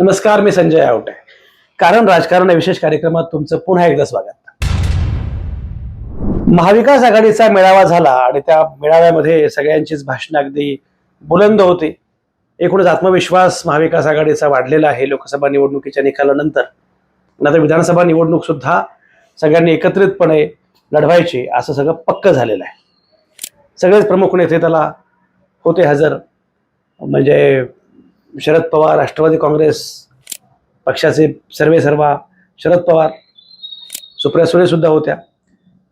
नमस्कार मी संजय आवटे. कारण राजकारण विशेष कार्यक्रमात तुमचं पुन्हा एकदा स्वागत. महाविकास आघाडीचा मेळावा झाला आणि त्या मेळाव्यामध्ये सगळ्यांचीच भाषणं अगदी बुलंद होती. एकूणच आत्मविश्वास महाविकास आघाडीचा वाढलेला आहे लोकसभा निवडणुकीच्या निकालानंतर. नंतर विधानसभा निवडणूक सुद्धा सगळ्यांनी एकत्रितपणे लढवायची असं सगळं पक्क झालेलं आहे. सगळेच प्रमुख नेते त्याला होते हजर. म्हणजे शरद पवार राष्ट्रवादी काँग्रेस पक्षाचे सर्वे सर्वा शरद पवार सुप्रिया सुळेसुद्धा होत्या.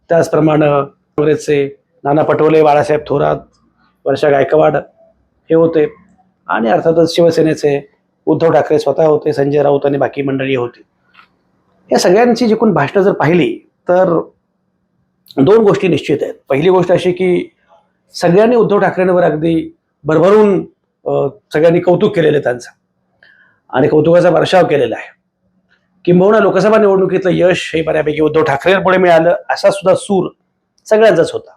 त्याचप्रमाणे काँग्रेसचे नाना पटोले बाळासाहेब थोरात वर्षा गायकवाड हे होते. आणि अर्थातच शिवसेनेचे उद्धव ठाकरे स्वतः होते संजय राऊत आणि बाकी मंडळी होती. या सगळ्यांची जिकून भाषणं जर पाहिली तर दोन गोष्टी निश्चित आहेत. पहिली गोष्ट अशी की सगळ्यांनी उद्धव ठाकरेंवर अगदी भरभरून सगळ्यांनी कौतुक केलेलं आहे त्यांचं. आणि कौतुकाचा वर्षाव केलेला आहे. किंबहुना लोकसभा निवडणुकीतलं यश हे बऱ्यापैकी उद्धव ठाकरेंमुळे मिळालं असा सुद्धा सूर सगळ्यांचाच होता.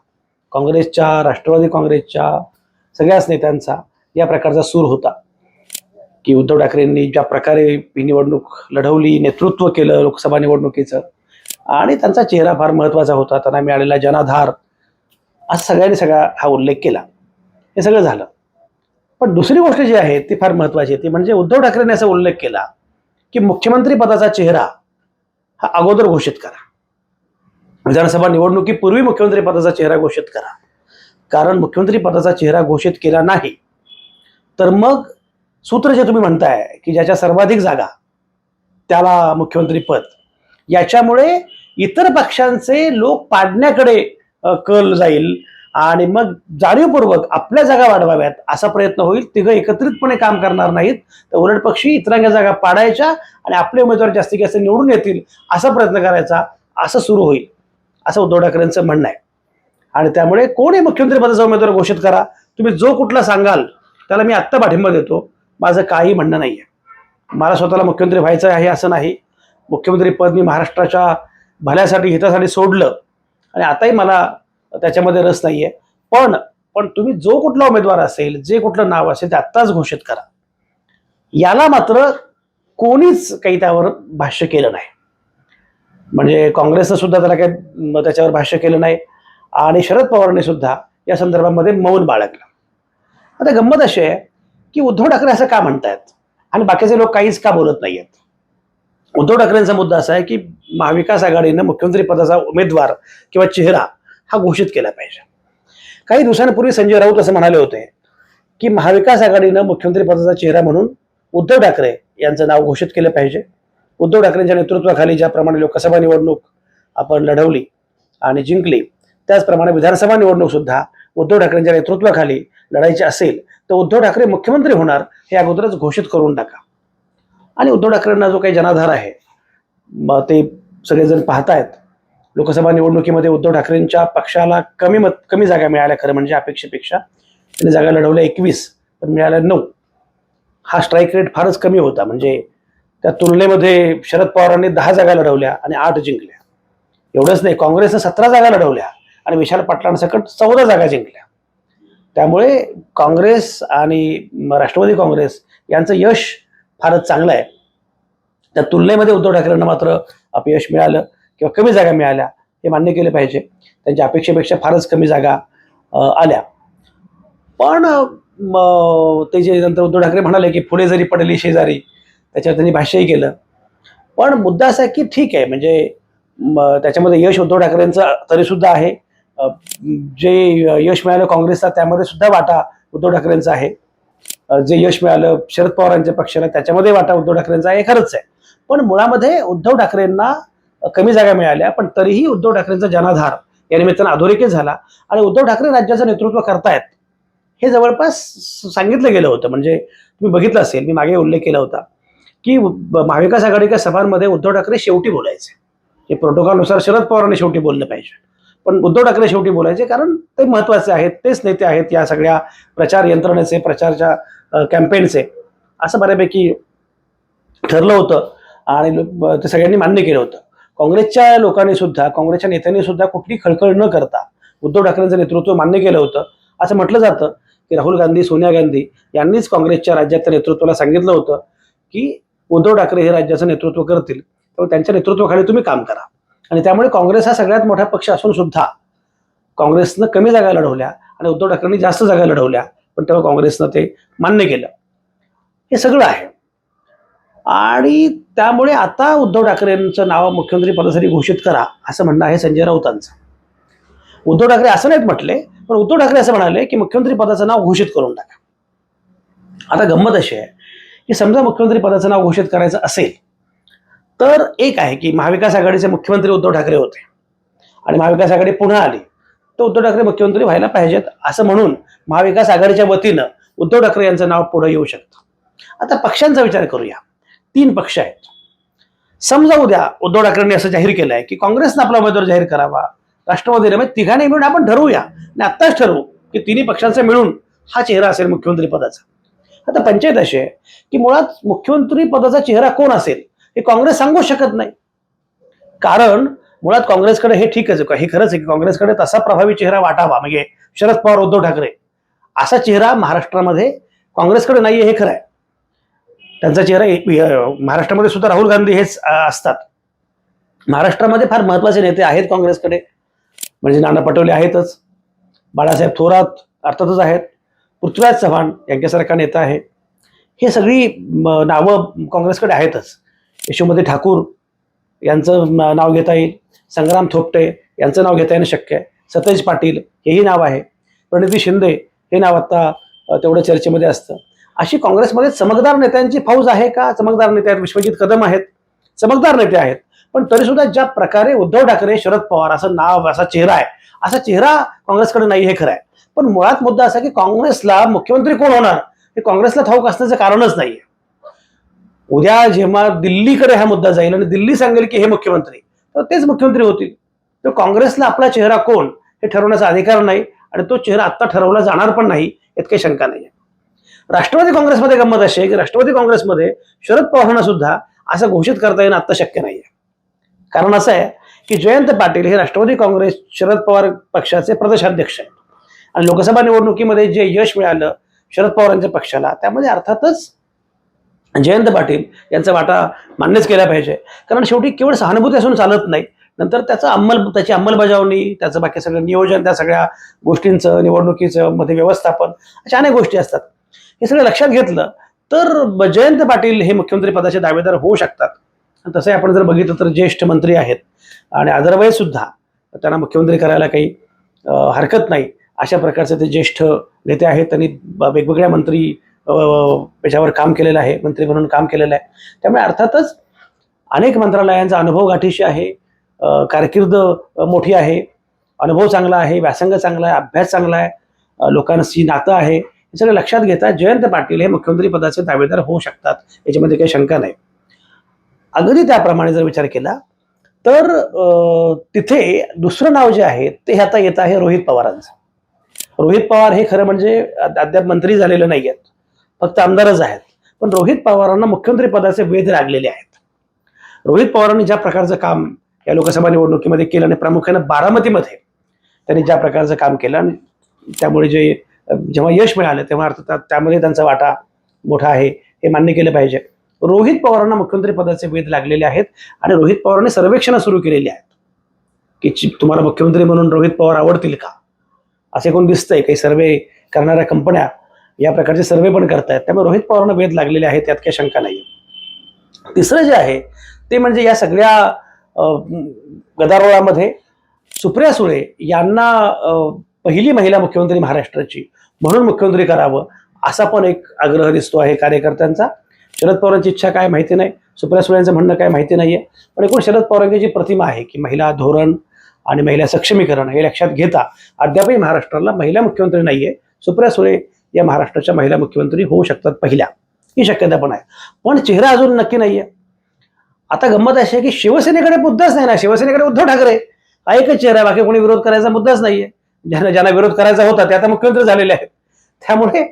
काँग्रेसच्या राष्ट्रवादी काँग्रेसच्या सगळ्याच नेत्यांचा या प्रकारचा सूर होता. की उद्धव ठाकरेंनी ज्या प्रकारे ही निवडणूक लढवली नेतृत्व केलं लोकसभा निवडणुकीचं आणि त्यांचा चेहरा फार महत्त्वाचा होता. त्यांना मिळालेला जनाधार असं सगळ्यांनी सगळा हा उल्लेख केला. हे सगळं झालं. पण दुसरी गोष्ट जी आहे ती फार महत्वाची आहे. ती म्हणजे उद्धव ठाकरेंनी असा उल्लेख केला की मुख्यमंत्री पदाचा चेहरा हा अगोदर घोषित करा. विधानसभा निवडणुकीपूर्वी मुख्यमंत्री पदाचा चेहरा घोषित करा. कारण मुख्यमंत्री पदाचा चेहरा घोषित केला नाही तर मग सूत्र जे तुम्ही म्हणताय की ज्याच्या सर्वाधिक जागा त्याला मुख्यमंत्री पद. याच्यामुळे इतर पक्षांचे लोक पाडण्याकडे कल जाईल. आणि मग जाणीवपूर्वक आपल्या जागा वाढवाव्यात असा प्रयत्न होईल. तिघं एकत्रितपणे काम करणार नाहीत. तर उलट पक्षी इतरांच्या जागा पाडायच्या आणि आपले उमेदवार जास्तीत जास्त निवडून येतील असा प्रयत्न करायचा. असं सुरू होईल. असं उद्धव ठाकरेंचं म्हणणं आहे. आणि त्यामुळे कोणी मुख्यमंत्री पदाचा उमेदवार घोषित करा. तुम्ही जो कुठला सांगाल त्याला मी आत्ता पाठिंबा देतो. माझं काही म्हणणं नाही आहे मला स्वतःला मुख्यमंत्री व्हायचं आहे असं नाही. मुख्यमंत्री पद मी महाराष्ट्राच्या भल्यासाठी हितासाठी सोडलं. आणि आताही मला त्याच्यामध्ये रस नाहीये. पण पण तुम्ही जो कुठला उमेदवार असेल जे कुठलं नाव असेल ते आत्ताच घोषित करा. याला मात्र कोणीच काही त्यावर भाष्य केलं नाही. म्हणजे काँग्रेसनं सुद्धा त्याला काही त्याच्यावर भाष्य केलं नाही. आणि शरद पवारांनी सुद्धा या संदर्भामध्ये मौन बाळगलं. आता गंमत अशी आहे की उद्धव ठाकरे असं का म्हणतायत? आणि बाकीचे लोक काहीच का बोलत नाही आहेत उद्धव ठाकरेंचा मुद्दा असा आहे की महाविकास आघाडीनं मुख्यमंत्री पदाचा उमेदवार किंवा चेहरा हा घोषित केला पाहिजे. काही दिवसांपूर्वी संजय राऊत असं म्हणाले होते की महाविकास आघाडीनं मुख्यमंत्री पदाचा चेहरा म्हणून उद्धव ठाकरे यांचं नाव घोषित केलं पाहिजे. उद्धव ठाकरेंच्या नेतृत्वाखाली ज्याप्रमाणे लोकसभा निवडणूक आपण लढवली आणि जिंकली त्याचप्रमाणे विधानसभा निवडणूक सुद्धा उद्धव ठाकरेंच्या नेतृत्वाखाली लढायची असेल तर उद्धव ठाकरे मुख्यमंत्री होणार हे अगोदरच घोषित करून टाका. आणि उद्धव ठाकरेंना जो काही जनाधार आहे मग ते सगळेजण पाहतायत. लोकसभा निवडणुकीमध्ये उद्धव ठाकरेंच्या पक्षाला कमी मत कमी जागा मिळाल्या खरं म्हणजे अपेक्षेपेक्षा. त्यांनी जागा लढवल्या एकवीस पण मिळाल्या नऊ. हा स्ट्राईक रेट फारच कमी होता. म्हणजे त्या तुलनेमध्ये शरद पवारांनी दहा जागा लढवल्या आणि आठ जिंकल्या. एवढंच नाही काँग्रेसनं सतरा जागा लढवल्या आणि विशाल पाटलांसकट चौदा जागा जिंकल्या. त्यामुळे काँग्रेस आणि राष्ट्रवादी काँग्रेस यांचं यश फारच चांगलं आहे. त्या तुलनेमध्ये उद्धव ठाकरेंना मात्र अपयश मिळालं. किंवा कमी जागा मिळाल्या हे मान्य केले पाहिजे. त्यांच्या अपेक्षेपेक्षा फारच कमी जागा आल्या. पण ते जे नंतर उद्धव ठाकरे म्हणाले की फुले जरी पडली शेजारी त्याच्यावर त्यांनी भाष्यही केलं. पण मुद्दा असा आहे की ठीक आहे म्हणजे त्याच्यामध्ये यश उद्धव ठाकरेंचं तरीसुद्धा आहे. जे यश मिळालं काँग्रेसचा त्यामध्ये सुद्धा वाटा उद्धव ठाकरेंचा आहे. जे यश मिळालं शरद पवारांच्या पक्षाला त्याच्यामध्ये वाटा उद्धव ठाकरेंचा आहे हे खरंच आहे. पण मुळामध्ये उद्धव ठाकरेंना कमी जागा मिळाल्या पण तरीही उद्धव ठाकरेंचा जनाधार या निमित्तानं अधोरेखित झाला. आणि उद्धव ठाकरे राज्याचं नेतृत्व करतायत हे जवळपास सांगितलं गेलं होतं. म्हणजे तुम्ही बघितलं असेल मी मागे उल्लेख केला होता की महाविकास आघाडीच्या सभांमध्ये उद्धव ठाकरे शेवटी बोलायचे. हे प्रोटोकॉलनुसार शरद पवारांनी शेवटी बोललं पाहिजे. पण उद्धव ठाकरे शेवटी बोलायचे कारण ते महत्त्वाचे आहेत तेच नेते आहेत या सगळ्या प्रचार यंत्रणेचे प्रचारच्या कॅम्पेनचे असं बऱ्यापैकी ठरलं होतं आणि ते सगळ्यांनी मान्य केलं होतं. काँग्रेसच्या लोकांनी सुद्धा काँग्रेसच्या नेत्यांनी सुद्धा कुठली खळखळ न करता उद्धव ठाकरेंचं नेतृत्व मान्य केलं होतं. असं म्हटलं जातं की राहुल गांधी सोनिया गांधी यांनीच काँग्रेसच्या राज्याच्या नेतृत्वाला सांगितलं होतं की उद्धव ठाकरे हे राज्याचं नेतृत्व करतील. तर त्यांच्या नेतृत्वाखाली तुम्ही काम करा. आणि त्यामुळे काँग्रेस हा सगळ्यात मोठा पक्ष असून सुद्धा काँग्रेसनं कमी जागा लढवल्या आणि उद्धव ठाकरेंनी जास्त जागा लढवल्या पण तेव्हा काँग्रेसनं ते मान्य केलं. हे सगळं आहे. आणि त्यामुळे आता उद्धव ठाकरेंचं नाव मुख्यमंत्री पदासाठी घोषित करा असं म्हणणं आहे संजय राऊतांचं. उद्धव ठाकरे असं नाहीत म्हटले पण उद्धव ठाकरे असं म्हणाले की मुख्यमंत्री पदाचं नाव घोषित करून टाका. आता गंमत अशी आहे की समजा मुख्यमंत्री पदाचं नाव घोषित करायचं असेल तर एक आहे की महाविकास आघाडीचे मुख्यमंत्री उद्धव ठाकरे होते. आणि महाविकास आघाडी पुन्हा आली तर उद्धव ठाकरे मुख्यमंत्री व्हायला पाहिजेत असं म्हणून महाविकास आघाडीच्या वतीनं उद्धव ठाकरे यांचं नाव पुढे येऊ शकतं. आता पक्षांचा विचार करूया. तीन पक्ष आहेत. समजा उद्या उद्धव ठाकरेंनी असं जाहीर केलं आहे की काँग्रेसनं आपला उमेदवार जाहीर करावा राष्ट्रवादीने म्हणजे तिघांनी मिळून आपण ठरवूया. आणि आत्ताच ठरवू की तिन्ही पक्षांचा मिळून हा चेहरा असेल मुख्यमंत्री पदाचा. आता पंचायत अशी आहे की मुळात मुख्यमंत्री पदाचा चेहरा कोण असेल हे काँग्रेस सांगू शकत नाही. कारण मुळात काँग्रेसकडे हे ठीकच आहे हे खरंच आहे की काँग्रेसकडे तसा प्रभावी चेहरा वाटावा म्हणजे शरद पवार उद्धव ठाकरे. असा चेहरा महाराष्ट्रामध्ये काँग्रेसकडे नाही हे खरं आहे. त्यांचा चेहरा एक- महाराष्ट्रामध्ये सुद्धा राहुल गांधी हेच असतात. महाराष्ट्रामध्ये फार महत्त्वाचे नेते आहेत काँग्रेसकडे. म्हणजे नाना पटोले आहेतच. बाळासाहेब थोरात अर्थातच आहेत. पृथ्वीराज चव्हाण यांच्यासारखा नेता आहे. हे सगळी म, नावं काँग्रेसकडे आहेतच. यशोमती ठाकूर यांचं नाव घेता येईल. संग्राम थोपटे यांचं नाव घेता येणं शक्य आहे. सतेज पाटील हेही नाव आहे. प्रणिती शिंदे हे नाव आता तेवढं चर्चेमध्ये असतं. अशी काँग्रेसमध्ये चमकदार नेत्यांची फौज आहे का? चमकदार नेते आहेत विश्वजित कदम आहेत चमकदार नेते आहेत. पण तरी सुद्धा ज्या प्रकारे उद्धव ठाकरे शरद पवार असं नाव असा चेहरा आहे असा चेहरा काँग्रेसकडे नाही हे खरं आहे. पण मुळात मुद्दा असा की काँग्रेसला मुख्यमंत्री कोण होणार? हे काँग्रेसला ठाऊक असण्याचं कारणच नाहीये. उद्या जेव्हा दिल्लीकडे हा मुद्दा जाईल आणि दिल्ली सांगेल की हे मुख्यमंत्री तर तेच मुख्यमंत्री होतील. तर काँग्रेसला आपला चेहरा कोण? हे ठरवण्याचा अधिकार नाही आणि तो चेहरा आत्ता ठरवला जाणार पण नाही यात काही शंका नाही राष्ट्रवादी काँग्रेसमध्ये गंमत अशी आहे की राष्ट्रवादी काँग्रेसमध्ये शरद पवारांना सुद्धा असं घोषित करता येणं आता शक्य नाहीये. कारण असं आहे की जयंत पाटील हे राष्ट्रवादी काँग्रेस शरद पवार पक्षाचे प्रदेशाध्यक्ष आहेत. आणि लोकसभा निवडणुकीमध्ये जे यश मिळालं शरद पवारांच्या पक्षाला त्यामध्ये अर्थातच जयंत पाटील यांचा वाटा मान्यच केला पाहिजे. कारण शेवटी केवळ सहानुभूती असून चालत नाही. नंतर त्याचं अंमल त्याची अंमलबजावणी त्याचं बाकी सगळं नियोजन त्या सगळ्या गोष्टींचं निवडणुकीचं मध्ये व्यवस्थापन अशा अनेक गोष्टी असतात. हे सगळं लक्षात घेतलं तर जयंत पाटील हे मुख्यमंत्री पदाचे दावेदार होऊ शकतात. आणि तसंही आपण जर बघितलं तर ज्येष्ठ मंत्री आहेत. आणि अदरवाईज सुद्धा त्यांना मुख्यमंत्री करायला काही हरकत नाही. अशा प्रकारचे ते ज्येष्ठ नेते आहेत. त्यांनी वेगवेगळ्या मंत्री याच्यावर काम केलेलं आहे. मंत्री म्हणून काम केलेलं आहे. त्यामुळे अर्थातच अनेक मंत्रालयांचा अनुभव गाठीशी आहे. कारकीर्द मोठी आहे. अनुभव चांगला आहे. व्यासंग चांगला आहे. अभ्यास चांगला आहे. लोकांशी नातं आहे. हे सगळं लक्षात घेता जयंत पाटील हे मुख्यमंत्री पदाचे दावेदार होऊ शकतात याच्यामध्ये काही शंका नाही. अगदी त्याप्रमाणे जर विचार केला तर तिथे दुसरं नाव जे आहे ते आता येत आहे रोहित पवारांचं. रोहित पवार हे खरं म्हणजे अद्याप मंत्री झालेले नाही आहेत फक्त आमदारच आहेत. पण रोहित पवारांना मुख्यमंत्री पदाचे वेध लागलेले आहेत. रोहित पवारांनी ज्या प्रकारचं काम या लोकसभा निवडणुकीमध्ये केलं आणि प्रामुख्यानं बारामतीमध्ये त्यांनी ज्या प्रकारचं काम केलं आणि त्यामुळे जे जेव्हा यश मिळालं तेव्हा अर्थात त्यामध्ये त्यांचा वाटा मोठा आहे हे मान्य केलं पाहिजे. रोहित पवारांना मुख्यमंत्री पदाचे वेध लागलेले आहेत आणि रोहित पवारांनी सर्वेक्षणं सुरू केलेली आहेत. की चि- तुम्हाला मुख्यमंत्री म्हणून रोहित पवार आवडतील का? असे कोण दिसतंय? काही सर्वे करणाऱ्या कंपन्या या प्रकारचे सर्वे पण करतायत. त्यामुळे रोहित पवारांना वेध लागलेले आहेत त्यात काही शंका नाही तिसरं जे आहे ते म्हणजे या सगळ्या गदारोळामध्ये सुप्रिया सुळे यांना पहिली महिला मुख्यमंत्री महाराष्ट्राची. म्हणून मुख्यमंत्री करावं असा पण एक आग्रह दिसतो आहे कार्यकर्त्यांचा. शरद पवारांची इच्छा काय माहिती नाही सुप्रिया सुळेंचं म्हणणं काय माहिती नाहीये. पण एकूण शरद पवारांची जी प्रतिमा आहे की महिला धोरण आणि महिला सक्षमीकरण हे लक्षात घेता अद्यापही महाराष्ट्राला महिला मुख्यमंत्री नाहीये. सुप्रिया सुळे या महाराष्ट्राच्या महिला मुख्यमंत्री होऊ शकतात पहिल्या. ही शक्यता पण आहे. पण चेहरा अजून नक्की नाहीये. आता गंमत अशी आहे की शिवसेनेकडे मुद्दाच नाही ना. शिवसेनेकडे उद्धव ठाकरे. हा एकच चेहरा आहे. बाकी कोणी विरोध करायचा मुद्दाच नाहीये. ज्यांना ज्यांना विरोध करायचा होता ते आता मुख्यमंत्री झालेले आहेत. त्यामुळे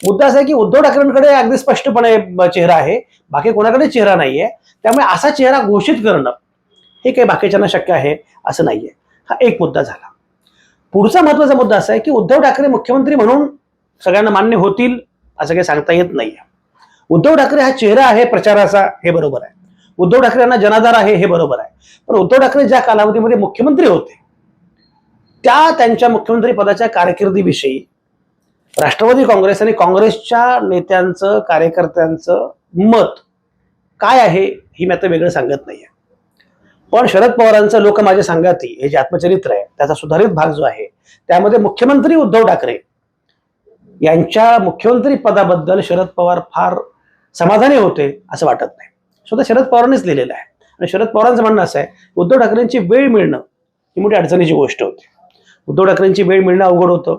मुद्दा असा आहे की उद्धव ठाकरेंकडे अगदी स्पष्टपणे चेहरा आहे. बाकी कोणाकडे चेहरा नाहीये. त्यामुळे असा चेहरा घोषित करणं हे काही बाकीच्यांना शक्य आहे असं नाहीये. हा एक मुद्दा झाला. पुढचा महत्त्वाचा मुद्दा असा आहे की उद्धव ठाकरे मुख्यमंत्री म्हणून सगळ्यांना मान्य होतील असं काही सांगता येत नाहीये. उद्धव ठाकरे हा चेहरा आहे प्रचाराचा हे बरोबर आहे. उद्धव ठाकरे यांना जनाधार आहे हे बरोबर आहे. पण उद्धव ठाकरे ज्या कालावधीमध्ये मुख्यमंत्री होते त्या त्यांच्या मुख्यमंत्री पदाच्या कारकिर्दीविषयी राष्ट्रवादी काँग्रेस आणि काँग्रेसच्या नेत्यांचं कार्यकर्त्यांचं मत काय आहे ही मी आता वेगळं सांगत नाहीये. पण शरद पवारांचं लोक माझे सांगाती हे जे आत्मचरित्र आहे त्याचा सुधारित भाग जो आहे त्यामध्ये मुख्यमंत्री उद्धव ठाकरे यांच्या मुख्यमंत्री पदाबद्दल शरद पवार फार समाधानी होते असं वाटत नाही. स्वतः शरद पवारांनीच लिहिलेलं आहे. आणि शरद पवारांचं म्हणणं असं आहे उद्धव ठाकरेंची वेळ मिळणं ही मोठी अडचणीची गोष्ट होती. उद्धव ठाकरेंची वेळ मिळणं अवघड होतं.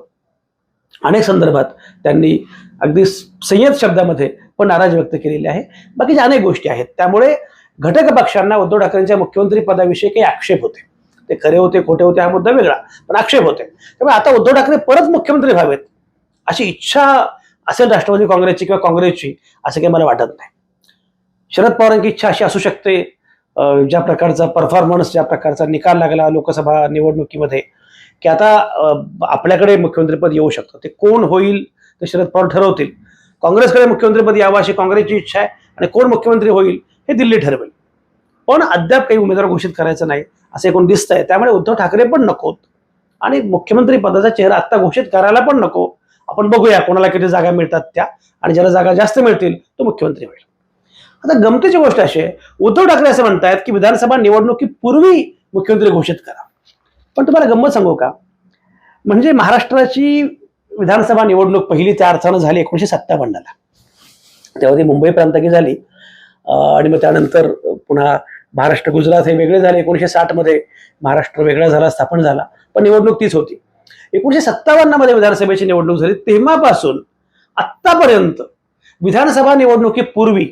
अनेक संदर्भात त्यांनी अगदी संयत शब्दामध्ये पण नाराज व्यक्त केलेली आहे. बाकीच्या अनेक गोष्टी आहेत. त्यामुळे घटक पक्षांना उद्धव ठाकरेंच्या मुख्यमंत्री पदाविषयी काही आक्षेप होते. ते खरे होते खोटे होते हा मुद्दा वेगळा पण आक्षेप होते. त्यामुळे आता उद्धव ठाकरे परत मुख्यमंत्री व्हावेत अशी इच्छा असेल राष्ट्रवादी काँग्रेसची किंवा काँग्रेसची असं काही मला वाटत नाही. शरद पवारांची इच्छा अशी असू शकते. ज्या प्रकारचा परफॉर्मन्स ज्या प्रकारचा निकाल लागला लोकसभा निवडणुकीमध्ये की आता आपल्याकडे मुख्यमंत्रीपद येऊ शकतं. ते कोण होईल ते शरद पवार ठरवतील. काँग्रेसकडे मुख्यमंत्रीपद यावं अशी काँग्रेसची इच्छा आहे आणि कोण मुख्यमंत्री होईल हे दिल्ली ठरवेल. पण अद्याप काही उमेदवार घोषित करायचं नाही असं एकूण आहे त्यामुळे उद्धव ठाकरे पण नकोत. आणि मुख्यमंत्री पदाचा चेहरा आत्ता घोषित करायला पण नको. आपण बघूया कोणाला किती जागा मिळतात त्या. आणि ज्याला जागा जास्त मिळतील तो मुख्यमंत्री होईल. आता गमतीची गोष्ट अशी आहे उद्धव ठाकरे असं म्हणतायत की विधानसभा निवडणुकीपूर्वी मुख्यमंत्री घोषित करा. पण तुम्हाला गंमत सांगू का? म्हणजे महाराष्ट्राची विधानसभा निवडणूक पहिली त्या अर्थानं झाली एकोणीशे सत्तावन्नला. तेव्हा ती मुंबई प्रांताची झाली. आणि मग त्यानंतर पुन्हा महाराष्ट्र गुजरात हे वेगळे झाले. एकोणीशे साठमध्ये महाराष्ट्र वेगळा झाला स्थापन झाला. पण निवडणूक तीच होती. एकोणीशे सत्तावन्नमध्ये विधानसभेची निवडणूक झाली. तेव्हापासून आत्तापर्यंत विधानसभा निवडणुकीपूर्वी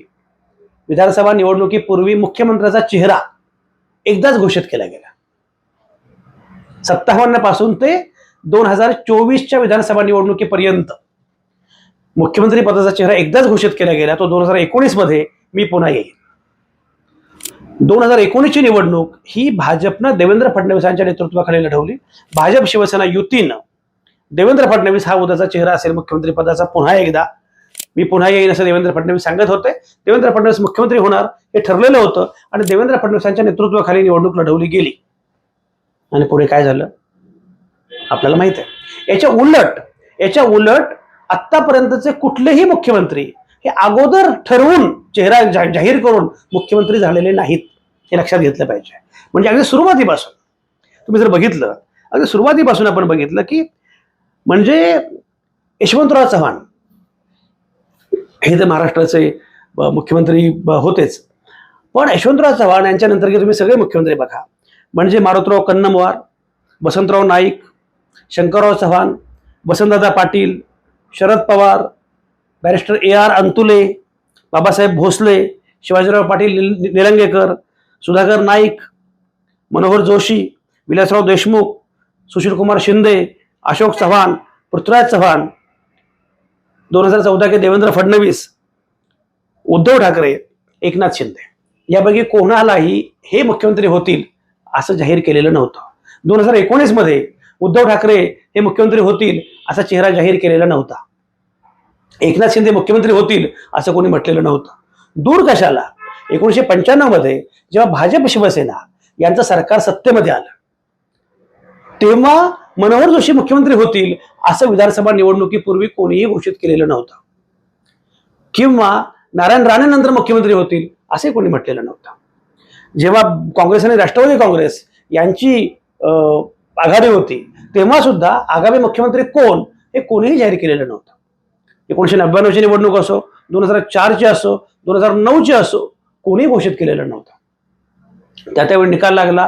विधानसभा निवडणुकीपूर्वी मुख्यमंत्र्याचा चेहरा एकदाच घोषित केला गेला. सत्तावन्नपासून ते दोन हजार चोवीसच्या विधानसभा निवडणुकीपर्यंत. मुख्यमंत्री पदाचा चेहरा एकदाच घोषित केला गेला तो दोन हजार एकोणीसमध्ये मी पुन्हा येईन. दोन हजार एकोणीसची निवडणूक ही भाजपनं देवेंद्र फडणवीसांच्या नेतृत्वाखाली लढवली. भाजप शिवसेना युतीनं देवेंद्र फडणवीस हा उद्याचा चेहरा असेल मुख्यमंत्री पदाचा पुन्हा एकदा. मी पुन्हा येईन असं देवेंद्र फडणवीस सांगत होते. देवेंद्र फडणवीस मुख्यमंत्री होणार हे ठरलेलं होतं आणि देवेंद्र फडणवीसांच्या नेतृत्वाखाली निवडणूक लढवली गेली. आणि पुढे काय झालं? आपल्याला माहीत आहे. याच्या उलट याच्या उलट आतापर्यंतचे कुठलेही मुख्यमंत्री हे अगोदर ठरवून चेहरा जाहीर करून मुख्यमंत्री झालेले नाहीत हे लक्षात घेतलं पाहिजे. म्हणजे अगदी सुरुवातीपासून तुम्ही जर बघितलं अगदी सुरुवातीपासून आपण बघितलं की म्हणजे यशवंतराव चव्हाण हे तर महाराष्ट्राचे मुख्यमंत्री होतेच. पण यशवंतराव चव्हाण यांच्यानंतर की तुम्ही सगळे मुख्यमंत्री बघा म्हणजे Marutrao Kannamwar Vasantrao Naik Shankarrao Chavan Vasantdada Patil Sharad Pawar barrister A R Antulay Babasaheb Bhosale Shivajirao Patil Nilangekar Sudhakar Naik Manohar Joshi Vilasrao Deshmukh Sushilkumar Shinde Ashok Chavan Prithviraj Chavan दोन हजार चौदा के देवेंद्र फडणवीस उद्धव ठाकरे एकनाथ शिंदे. यापैकी कोणालाही हे मुख्यमंत्री होतील? असं जाहीर केलेलं नव्हतं. दोन हजार एकोणीसमध्ये उद्धव ठाकरे हे मुख्यमंत्री होतील असा चेहरा जाहीर केलेला नव्हता. एकनाथ शिंदे मुख्यमंत्री होतील असं कोणी म्हटलेलं नव्हतं. दूर कशाला? एकोणीसशे पंच्याण्णवमध्ये जेव्हा भाजप शिवसेना यांचं सरकार सत्तेमध्ये आलं तेव्हा मनोहर जोशी मुख्यमंत्री होतील असं विधानसभा निवडणुकीपूर्वी कोणीही घोषित केलेलं नव्हतं. किंवा नारायण राणे नंतर मुख्यमंत्री होतील असे कोणी म्हटलेलं नव्हतं. जेव्हा काँग्रेस आणि राष्ट्रवादी काँग्रेस यांची अं, आघाडी होती तेव्हा सुद्धा आगामी मुख्यमंत्री कोण हे कोणीही जाहीर केलेलं नव्हतं. एकोणीशे नव्याण्णवची निवडणूक असो दोन हजार चारची असो दोन हजार नऊची असो कोणीही घोषित केलेलं नव्हतं. त्या त्यावेळी निकाल लागला.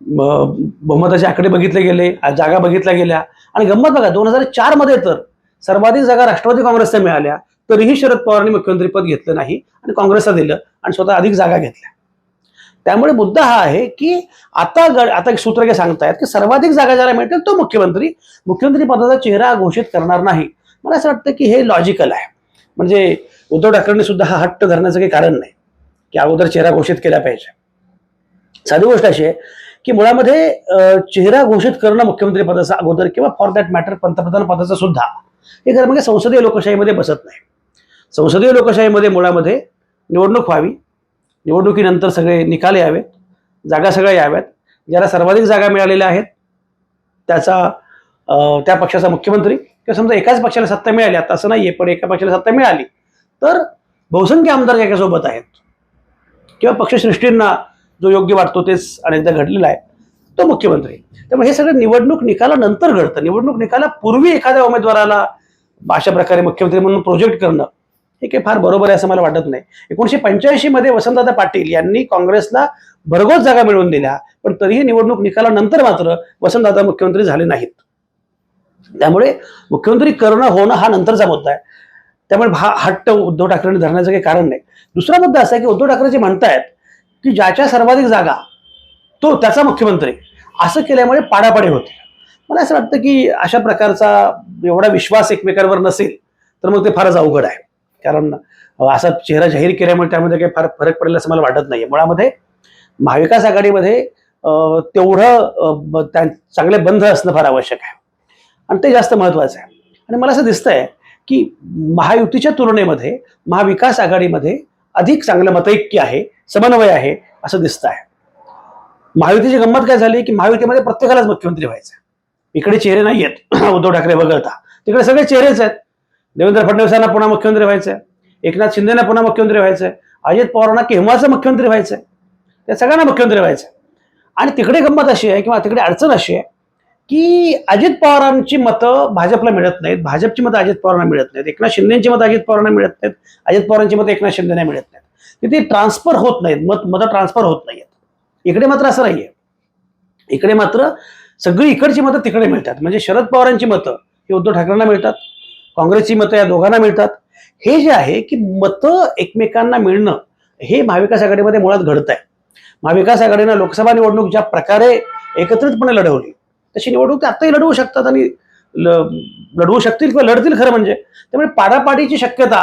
बहुमताचे आकडे बघितले गेले जागा बघितल्या गेल्या. आणि गंमत बघा दोन हजार चारमध्ये तर सर्वाधिक जागा राष्ट्रवादी काँग्रेसच्या मिळाल्या तरीही शरद पवारांनी मुख्यमंत्रीपद घेतलं नाही आणि काँग्रेसला दिलं आणि स्वतः अधिक जागा घेतल्या. त्यामुळे मुद्दा हा आहे की आता गड आता एक सूत्र काय सांगतायत की सर्वाधिक जागा ज्याला मिळतील तो मुख्यमंत्री. मुख्यमंत्री पदाचा चेहरा घोषित करणार नाही. मला असं वाटतं की हे लॉजिकल आहे. म्हणजे उद्धव ठाकरेंनी सुद्धा हा हट्ट धरण्याचं काही कारण नाही. की अगोदर चेहरा घोषित केला पाहिजे. साधी गोष्ट अशी आहे की मुळामध्ये चेहरा घोषित करणं मुख्यमंत्री पदाचा अगोदर किंवा फॉर दॅट मॅटर पंतप्रधान पदाचा सुद्धा हे खरं म्हणजे संसदीय लोकशाहीमध्ये बसत नाही. संसदीय लोकशाहीमध्ये मुळामध्ये निवडणूक व्हावी निवडणुकीनंतर सगळे निकाल यावेत जागा सगळ्या याव्यात. ज्याला सर्वाधिक जागा मिळालेल्या आहेत त्याचा त्या पक्षाचा मुख्यमंत्री किंवा समजा एकाच पक्षाला सत्ता मिळाली आता असं नाहीये पण एका पक्षाला सत्ता मिळाली तर बहुसंख्य आमदार त्याच्यासोबत आहेत. किंवा पक्षश्रेष्ठींना जो योग्य वाटतो तेच अनेकदा घडलेला आहे तो मुख्यमंत्री. त्यामुळे हे सगळं निवडणूक निकालानंतर घडतं. निवडणूक निकालापूर्वी एखाद्या उमेदवाराला अशा प्रकारे मुख्यमंत्री म्हणून प्रोजेक्ट करणं हे काही फार बरोबर आहे असं मला वाटत नाही. एकोणीशे पंच्याऐंशी मध्ये वसंतदादा पाटील यांनी काँग्रेसला भरघोस जागा मिळवून दिल्या पण तरीही निवडणूक निकालानंतर मात्र वसंतदादा मुख्यमंत्री झाले नाहीत. त्यामुळे मुख्यमंत्री करणं होणं हा नंतरचा मुद्दा आहे. त्यामुळे हा हट्ट उद्धव ठाकरेंनी धरण्याचं काही कारण नाही. दुसरा मुद्दा असा आहे की उद्धव ठाकरे जे म्हणतायत की ज्याच्या सर्वाधिक जागा तो त्याचा मुख्यमंत्री. असं केल्यामुळे पाडापाडी होते. मला असं वाटतं की अशा प्रकारचा एवढा विश्वास एकमेकांवर नसेल तर मग ते फारच अवघड आहे. कारण असा चेहरा जाहीर केल्यामुळे त्यामध्ये काही फार फरक पडेल असं मला वाटत नाही मुळामध्ये महाविकास आघाडीमध्ये अं, तेवढं चांगले बंध असणं फार आवश्यक आहे. आणि ते जास्त महत्त्वाचं आहे. आणि मला असं दिसतंय की महायुतीच्या तुलनेमध्ये महाविकास आघाडीमध्ये अधिक चांगलं मतैक्य आहे समन्वय आहे असं दिसतं आहे महायुतीची गंमत काय झाली की महायुतीमध्ये प्रत्येकालाच मुख्यमंत्री व्हायचं इकडे चेहरे नाही आहेत उद्धव ठाकरे वगळता. तिकडे सगळे चेहरेच आहेत. देवेंद्र फडणवीसांना पुन्हा मुख्यमंत्री व्हायचं आहे एकनाथ शिंदेना पुन्हा मुख्यमंत्री व्हायचं आहे अजित पवारांना केव्हाचं मुख्यमंत्री व्हायचं आहे त्या सगळ्यांना मुख्यमंत्री व्हायचं आहे आणि तिकडे गंमत अशी आहे किंवा तिकडे अडचण अशी आहे की अजित पवारांची मतं भाजपला मिळत नाहीत. भाजपची मतं अजित पवारांना मिळत नाहीत. एकनाथ शिंदेची मतं अजित पवारांना मिळत नाहीत. अजित पवारांची मतं एकनाथ शिंदेना मिळत नाहीत. तिथे ट्रान्सफर होत नाहीत. मत मतं ट्रान्सफर होत नाहीत इकडे मात्र असं नाहीये. इकडे मात्र सगळी इकडची मतं तिकडे मिळतात. म्हणजे शरद पवारांची मतं ही उद्धव ठाकरेंना मिळतात. काँग्रेसची मतं या दोघांना मिळतात. हे जे आहे की मतं एकमेकांना मिळणं हे महाविकास आघाडीमध्ये मुळात घडत आहे महाविकास आघाडीनं लोकसभा निवडणूक ज्या प्रकारे एकत्रितपणे लढवली तशी निवडणूक ते आत्ताही लढवू शकतात आणि ल- लढवू शकतील किंवा लढतील खरं म्हणजे. त्यामुळे पाडापाडीची शक्यता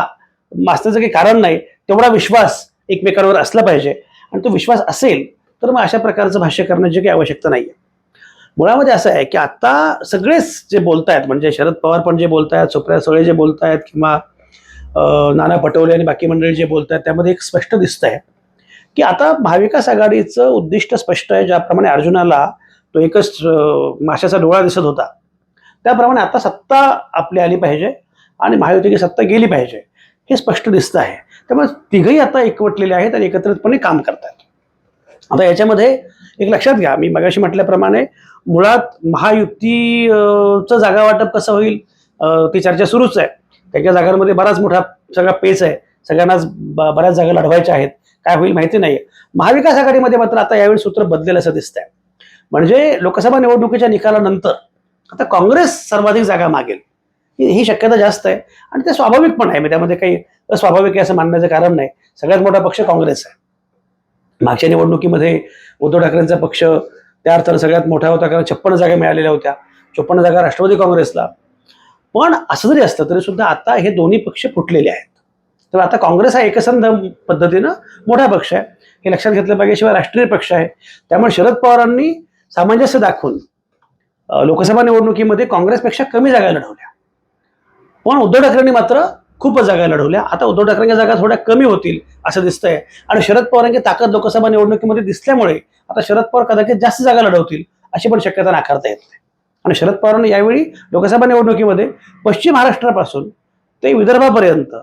असण्याचं काही कारण नाही तेवढा विश्वास एकमेकांवर असला पाहिजे. आणि तो विश्वास असेल तर मग अशा प्रकारचं भाष्य करण्याची काही आवश्यकता नाही आहे मुळामध्ये असं आहे की आता सगळेच जे बोलतायत म्हणजे शरद पवार पण जे बोलतायत सुप्रिया सुळे जे बोलतायत किंवा नाना पटोले आणि बाकी मंडळी जे बोलतायत त्यामध्ये एक स्पष्ट दिसत आहे की आता महाविकास आघाडीचं उद्दिष्ट स्पष्ट आहे ज्याप्रमाणे अर्जुनाला तो एकच माशाचा डोळा दिसत होता. त्याप्रमाणे आता सत्ता आपली आली पाहिजे आणि महायुतीची सत्ता गेली पाहिजे हे स्पष्ट दिसतं आहे. त्यामुळे तिघही आता एकवटलेले आहेत आणि एकत्रितपणे काम करतात आता याच्यामध्ये एक लक्षात घ्या मी मगाशी म्हटल्याप्रमाणे मुळात महायुतीचं जागा वाटप कसं होईल ती चर्चा सुरूच आहे. त्याच्या जागांमध्ये बराच मोठा सगळा पेच आहे. सगळ्यांनाच बऱ्याच जागा लढवायच्या आहेत. काय होईल माहिती नाही महाविकास आघाडीमध्ये मात्र आता यावेळी सूत्र बदलेलं असं दिसतंय. म्हणजे लोकसभा निवडणुकीच्या निकालानंतर आता काँग्रेस सर्वाधिक जागा मागेल. ही शक्यता जास्त आहे. आणि ते स्वाभाविक पण आहे. त्यामध्ये काही अस्वाभाविक आहे असं मानण्याचं कारण नाही. सगळ्यात मोठा पक्ष काँग्रेस आहे. मागच्या निवडणुकीमध्ये उद्धव ठाकरेंचा पक्ष त्या अर्थानं सगळ्यात मोठा होता कारण छप्पन्न जागा मिळालेल्या होत्या. चोपन्न जागा राष्ट्रवादी काँग्रेसला. पण असं जरी असतं तरी सुद्धा आता हे दोन्ही पक्ष फुटलेले आहेत. तर आता काँग्रेस हा एकसंध पद्धतीनं मोठा पक्ष आहे. हे लक्षात घेतलं पाहिजे शिवाय राष्ट्रीय पक्ष आहे. त्यामुळे शरद पवारांनी सामंजस्य दाखवून लोकसभा निवडणुकीमध्ये काँग्रेसपेक्षा कमी जागा लढवल्या. पण उद्धव ठाकरेंनी मात्र खूपच जागा लढवल्या. आता उद्धव ठाकरेंच्या जागा थोड्या कमी होतील असं दिसतंय. आणि शरद पवारांची ताकद लोकसभा निवडणुकीमध्ये दिसल्यामुळे आता शरद पवार कदाचित जास्त जागा लढवतील अशी पण शक्यता नाकारता येत नाही. आणि शरद पवारांनी यावेळी लोकसभा निवडणुकीमध्ये पश्चिम महाराष्ट्रापासून ते विदर्भापर्यंत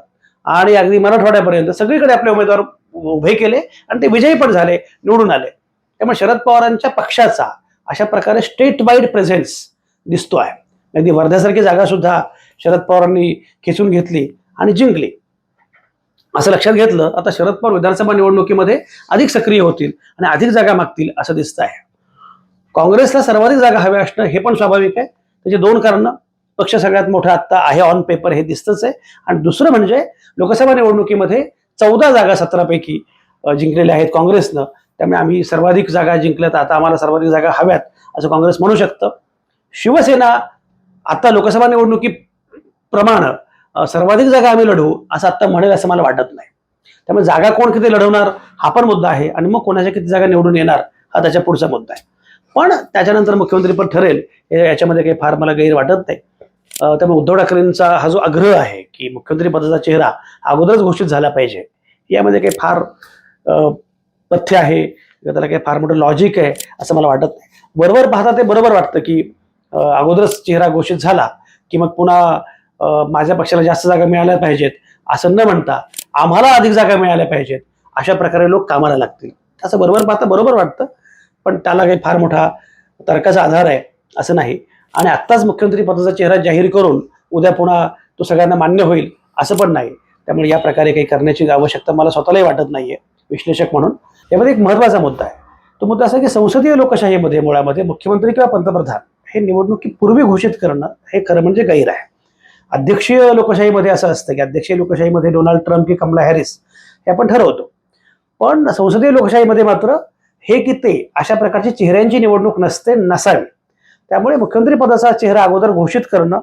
आणि अगदी मराठवाड्यापर्यंत सगळीकडे आपले उमेदवार उभे केले आणि ते विजयी पण झाले निवडून आले. त्यामुळे शरद पवारांच्या पक्षाचा अशा प्रकारे स्टेट वाईड प्रेझेन्स दिसतो आहे. अगदी वर्ध्यासारखी जागा सुद्धा शरद पवारांनी खेचून घेतली आणि जिंकली. असं लक्षात घेतलं आता शरद पवार विधानसभा निवडणुकीमध्ये अधिक सक्रिय होतील आणि अधिक जागा मागतील असं दिसत आहे काँग्रेसला सर्वाधिक जागा हव्या असणं हे पण स्वाभाविक आहे. त्याची दोन कारणं पक्ष सगळ्यात मोठा आत्ता आहे ऑन पेपर हे दिसतंच आहे. आणि दुसरं म्हणजे लोकसभा निवडणुकीमध्ये चौदा जागा सतरापैकी जिंकलेल्या आहेत काँग्रेसनं. त्यामुळे आम्ही सर्वाधिक जागा जिंकल्यात आता आम्हाला सर्वाधिक जागा हव्यात असं काँग्रेस म्हणू शकतं. शिवसेना आता लोकसभा निवडणुकीप्रमाणे सर्वाधिक जागा आम्ही लढवू असं आत्ता म्हणेल असं मला वाटत नाही. त्यामुळे जागा कोण किती लढवणार हा पण मुद्दा आहे आणि मग कोणाच्या किती जागा निवडून येणार हा त्याच्या पुढचा मुद्दा आहे. पण त्याच्यानंतर मुख्यमंत्री पण ठरेल हे- याच्यामध्ये काही फार मला गैर वाटत नाही त्यामुळे उद्धव ठाकरेंचा हा जो आग्रह आहे की मुख्यमंत्री पदाचा चेहरा अगोदरच घोषित झाला पाहिजे यामध्ये काही फार तथ्य आहे त्याला काही फार मोठं लॉजिक आहे असं मला वाटत नाही. बरोबर पाहता ते बरोबर वाटतं की अगोदरच चेहरा घोषित झाला की मग पुन्हा माझ्या पक्षाला जास्त जागा मिळाल्या पाहिजेत असं न म्हणता आम्हाला अधिक जागा मिळाल्या पाहिजेत अशा प्रकारे लोक कामाला लागतील. असं बरोबर पाहता बरोबर वाटतं पण त्याला काही फार मोठा तर्काचा आधार आहे असं नाही. आणि आत्ताच मुख्यमंत्री पदाचा चेहरा जाहीर करून उद्या पुन्हा तो सगळ्यांना मान्य होईल असं पण नाही. त्यामुळे या प्रकारे काही करण्याची आवश्यकता मला स्वतःलाही वाटत नाहीये विश्लेषक म्हणून. यामध्ये एक महत्त्वाचा मुद्दा आहे. तो मुद्दा असा की संसदीय लोकशाहीमध्ये मुळामध्ये मुख्यमंत्री किंवा पंतप्रधान हे निवडणुकीपूर्वी घोषित करणं हे खरं म्हणजे गैर आहे. अध्यक्षीय लोकशाहीमध्ये असं असतं की अध्यक्षीय लोकशाहीमध्ये डोनाल्ड ट्रम्प की कमला हॅरिस हे आपण ठरवतो. पण संसदीय लोकशाहीमध्ये मात्र हे की ते अशा प्रकारची चेहऱ्यांची निवडणूक नसते नसावी. त्यामुळे मुख्यमंत्री पदाचा चेहरा अगोदर घोषित करणं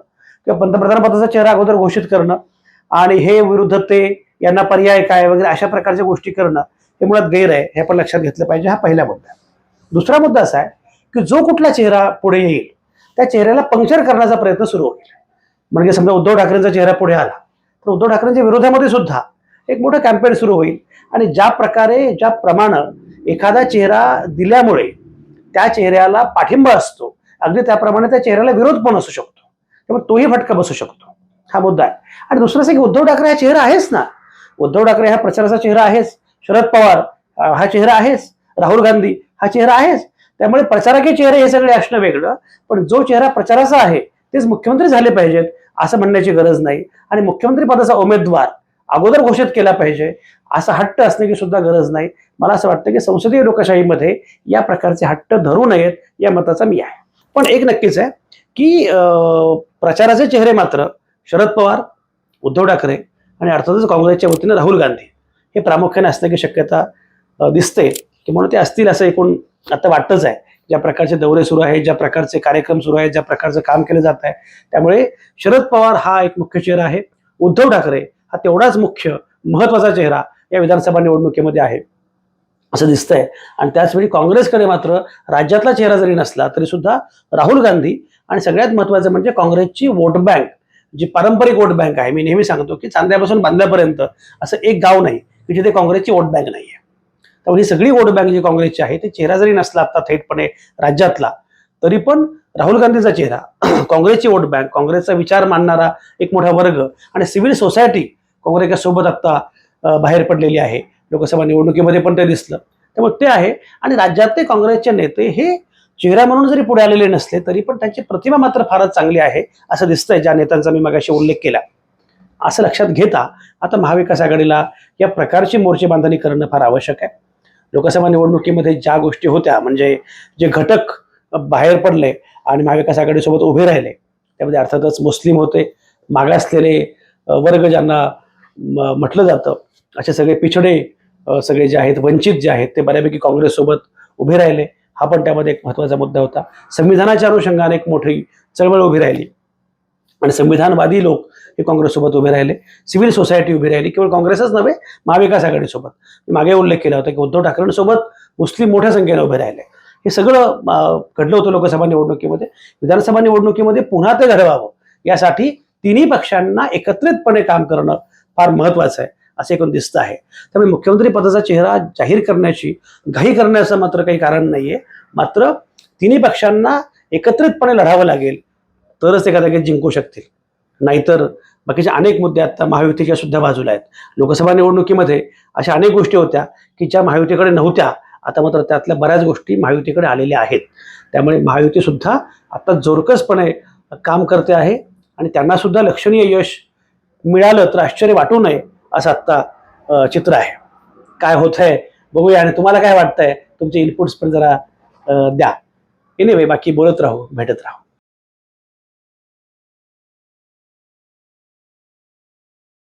किंवा पंतप्रधान पदाचा चेहरा अगोदर घोषित करणं आणि हे विरुद्ध ते यांना पर्याय काय वगैरे अशा प्रकारच्या गोष्टी करणं हे मुळात गैर आहे हे आपण लक्षात घेतलं पाहिजे. हा पहिला मुद्दा आहे. दुसरा मुद्दा असा आहे की जो कुठला चेहरा पुढे येईल त्या चेहऱ्याला पंक्चर करण्याचा प्रयत्न सुरू होईल. म्हणजे समजा उद्धव ठाकरेंचा चेहरा पुढे आला तर उद्धव ठाकरेंच्या विरोधामध्ये सुद्धा एक मोठं कॅम्पेन सुरू होईल. आणि ज्या प्रकारे ज्या प्रमाणे एखादा चेहरा दिल्यामुळे त्या चेहऱ्याला पाठिंबा असतो अगदी त्याप्रमाणे त्या चेहऱ्याला विरोध पण असू शकतो. त्यामुळे तोही फटका बसू शकतो. हा मुद्दा आहे. आणि दुसरं असं की उद्धव ठाकरे हा चेहरा आहेच ना. उद्धव ठाकरे हा प्रचाराचा चेहरा आहेच. शरद पवार हा चेहरा आहेच. राहुल गांधी हा चेहरा आहेच. त्यामुळे प्रचारकीय चेहरे हे सगळे असणं वेगळं. पण जो चेहरा प्रचाराचा आहे तेच मुख्यमंत्री झाले पाहिजेत. असं म्हणण्याची गरज नाही. आणि मुख्यमंत्री पदाचा उमेदवार अगोदर घोषित केला पाहिजे असा हट्ट असण्याची सुद्धा गरज नाही. मला असं वाटतं की संसदीय लोकशाहीमध्ये या प्रकारचे हट्ट धरू नयेत या मताचा मी आहे. पण एक नक्कीच आहे की प्रचाराचे चेहरे मात्र शरद पवार उद्धव ठाकरे आणि अर्थातच काँग्रेसच्या वतीनं राहुल गांधी हे प्रामुख्याने असण्याची शक्यता दिसते. की म्हणून ते असतील असं एकूण आता वाटतंच आहे. ज्या प्रकारचे दौरे सुरू आहेत ज्या प्रकारचे कार्यक्रम सुरू आहेत ज्या प्रकारचं काम केलं जात आहे त्यामुळे शरद पवार हा एक मुख्य चेहरा आहे. उद्धव ठाकरे हा तेवढाच मुख्य महत्त्वाचा चेहरा या विधानसभा निवडणुकीमध्ये आहे. असं दिसतंय. आणि त्याचवेळी काँग्रेसकडे मात्र राज्यातला चेहरा जरी नसला तरी सुद्धा राहुल गांधी आणि सगळ्यात महत्वाचं म्हणजे काँग्रेसची वोट बँक जी पारंपरिक वोट बँक आहे. मी नेहमी सांगतो की चांद्यापासून बांधल्यापर्यंत असं एक गाव नाही की जिथे काँग्रेसची वोट बँक नाही आहे त्यामुळे ही सगळी वोट बँक जी काँग्रेसची आहे ते चेहरा जरी नसला आता थेटपणे राज्यातला तरी पण राहुल गांधीचा चेहरा काँग्रेसची वोट बँक काँग्रेसचा विचार मानणारा एक मोठा वर्ग आणि सिव्हिल सोसायटी काँग्रेसच्या सोबत आता बाहेर पडलेली आहे. लोकसभा निवडणुकीमध्ये पण ते दिसलं. त्यामुळे ते आहे आणि राज्यातले काँग्रेसचे नेते हे चेहरा म्हणून जरी पुढे आलेले नसले तरी पण त्यांची प्रतिमा मात्र फारच चांगली आहे असं दिसतंय ज्या नेत्यांचा मी मगाशी उल्लेख केला. असं लक्षात घेता आता महाविकास आघाडीला या प्रकारची मोर्चे बांधणी करणं फार आवश्यक आहे. लोकसभा निवडणुकीमध्ये ज्या गोष्टी होत्या म्हणजे जे घटक बाहेर पडले आणि महाविकास आघाडीसोबत उभे राहिले त्यामध्ये अर्थातच मुस्लिम होते. मागासलेले वर्ग ज्यांना म- म्हटलं जातं असे सगळे पिछडे सगळे जे आहेत वंचित जे आहेत ते बऱ्यापैकी काँग्रेससोबत उभे राहिले. हा पण त्यामध्ये एक महत्त्वाचा मुद्दा होता. संविधानाच्या अनुषंगाने एक मोठी चळवळ उभी राहिली. आणि संविधानवादी लोक हे काँग्रेससोबत उभे राहिले सिव्हिल सोसायटी उभी राहिली केवळ काँग्रेसच नव्हे महाविकास आघाडीसोबत. मी मागे उल्लेख केला होता की उद्धव ठाकरेंसोबत मुस्लिम मोठ्या संख्येने उभे राहिले. हे सगळं घडलं होतं लोकसभा निवडणुकीमध्ये. विधानसभा निवडणुकीमध्ये पुन्हा ते घडवावं. यासाठी तिन्ही पक्षांना एकत्रितपणे काम करणं फार महत्वाचं आहे असं एकूण दिसतं आहे. त्यामुळे मुख्यमंत्री पदाचा चेहरा जाहीर करण्याची घाई करण्याचं मात्र काही कारण नाहीये. मात्र तिन्ही पक्षांना एकत्रितपणे लढावं लागेल तरच ते कदाचित जिंकू शकतील. नाहीतर बाकीचे अनेक मुद्दे आत्ता महायुतीच्या सुद्धा बाजूला आहेत. लोकसभा निवडणुकीमध्ये अशा अनेक गोष्टी होत्या की ज्या महायुतीकडे नव्हत्या. आता मात्र त्यातल्या बऱ्याच गोष्टी महायुतीकडे आलेल्या आहेत. त्यामुळे महायुतीसुद्धा आत्ता आता जोरकसपणे काम करते आहे आणि त्यांनासुद्धा लक्षणीय यश मिळालं तर आश्चर्य वाटू नये असं आत्ता चित्र आहे. काय होत आहे बघूया आणि तुम्हाला काय वाटतंय? तुमचे इनपुट्स पण जरा द्या. एनिवे बाकी बोलत राहू भेटत राहू.